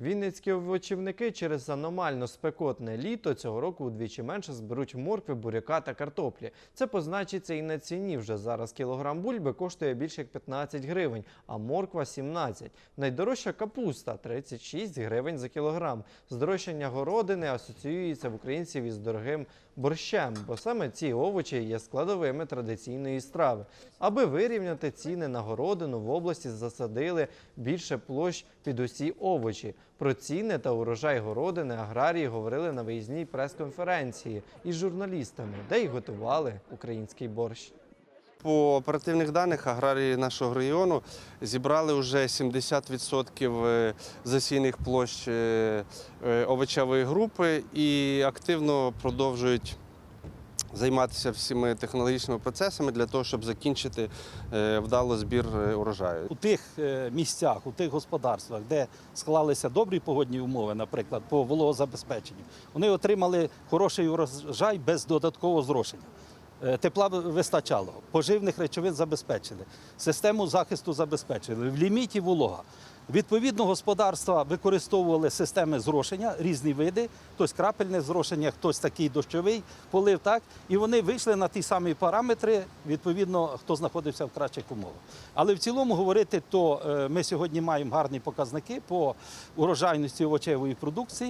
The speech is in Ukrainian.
Вінницькі овочівники через аномально спекотне літо цього року удвічі менше зберуть моркви, буряка та картоплі. Це позначиться і на ціні. Вже зараз кілограм бульби коштує більше як 15 гривень, а морква 17. Найдорожча капуста 36 гривень за кілограм. Здорожчання городини асоціюється в українців із дорогим борщем, бо саме ці овочі є складовими традиційної страви. Аби вирівняти ціни на городину, в області засадили більше площ під усі овочі. Про ціни та урожай городини аграрії говорили на виїзній прес-конференції із журналістами, де й готували український борщ. По оперативних даних аграрії нашого району зібрали вже 70% е, засійних площ е, е, овочевої групи і активно продовжують займатися всіми технологічними процесами для того, щоб закінчити е, вдало збір е, урожаю. У тих е, місцях, у тих господарствах, де склалися добрі погодні умови, наприклад, по вологозабезпеченню, вони отримали хороший урожай без додаткового зрошення. Е, Тепла вистачало, поживних речовин забезпечили, систему захисту забезпечили, в ліміті волога. Відповідно, господарства використовували системи зрошення, різні види, хтось крапельне зрошення, хтось такий дощовий полив, так і вони вийшли на ті самі параметри, відповідно, хто знаходився в кращих умовах. Але в цілому говорити, то е, ми сьогодні маємо гарні показники по урожайності овочевої продукції.